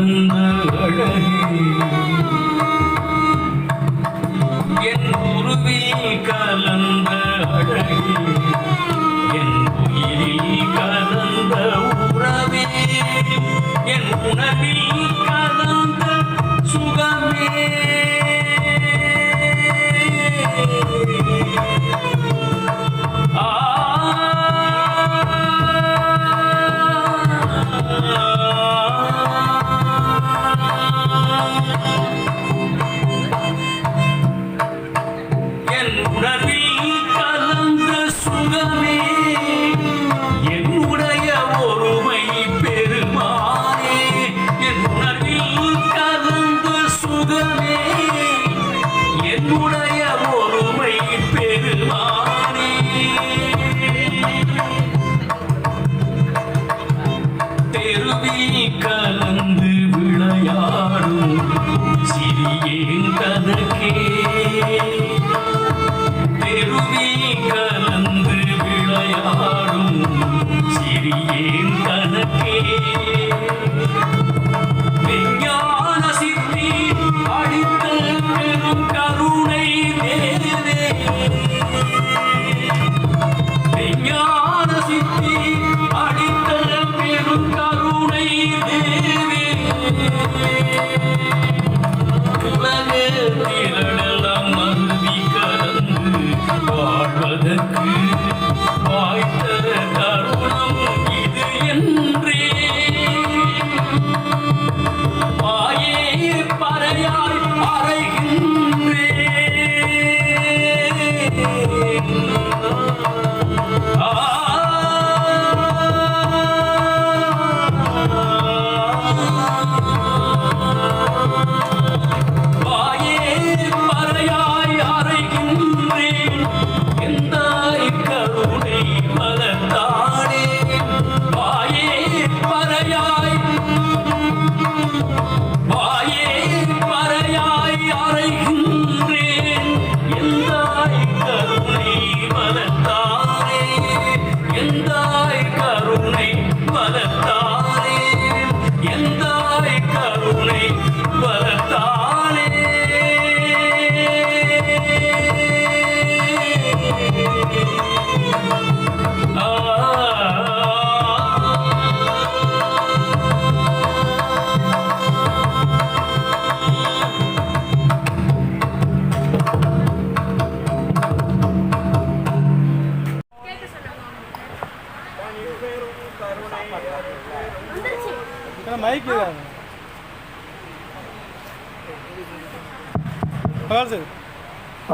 വന്ന சிறியேன் கதற்கே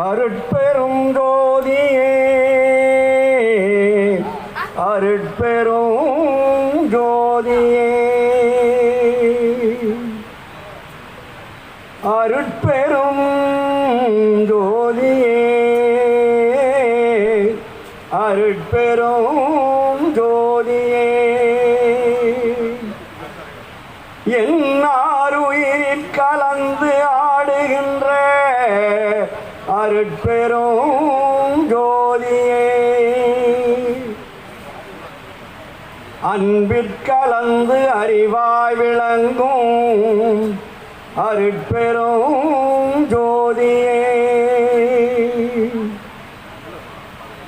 அருட்பெரும் ஜோதியே அருட்பெரும் ஜோதியே. அருட்பெரும் ஜோதியே அருட்பெரும் ஜோதியே. அருட்பெரும் ஜோதியே. அன்பிற்கலந்து அறிவாய் விளங்கும் அருட்பெரும் ஜோதியே.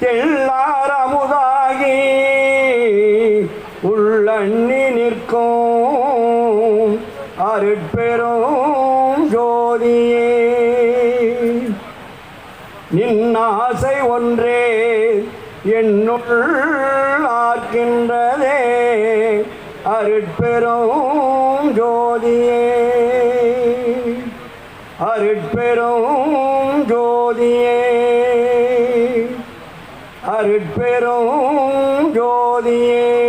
எல்லார் அமுதாகி உள்ளண்ணி நிற்கும் அருட்பெரும் ஆசை ஒன்றே என்னுள் ஆக்கின்றதே அருட்பெரும் ஜோதியே. அருட்பெரும் ஜோதியே. அருட்பெரும் ஜோதியே.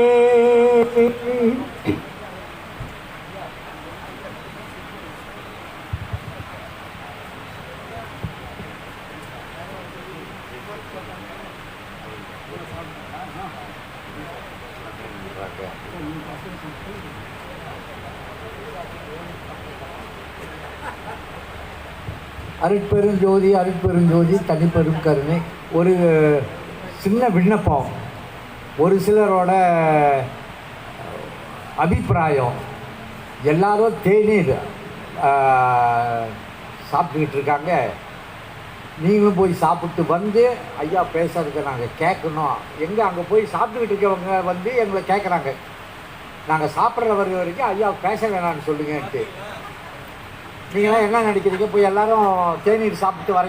அருட்பெருஞ்சோதி அருட்பெருஞ்சோதி தனிப்பெரும் கருணை. ஒரு சின்ன விண்ணப்பம். ஒரு சிலரோட அபிப்பிராயம். எல்லாரும் தேநீர் சாப்பிட்டுக்கிட்டு இருக்காங்க. நீங்களும் போய் சாப்பிட்டு வந்து ஐயா பேசுறதுக்கு நாங்கள் கேட்கணும். எங்கே அங்கே போய் சாப்பிட்டுக்கிட்டு இருக்கவங்க வந்து எங்களை கேட்குறாங்க. நாங்கள் சாப்பிட்ற வர வரைக்கும் ஐயா பேச வேணாம்னு சொல்லுங்கன்ட்டு. நீங்களாம் என்ன நினைக்கிறீங்க? போய் எல்லாரும் தேநீர் சாப்பிட்டு வர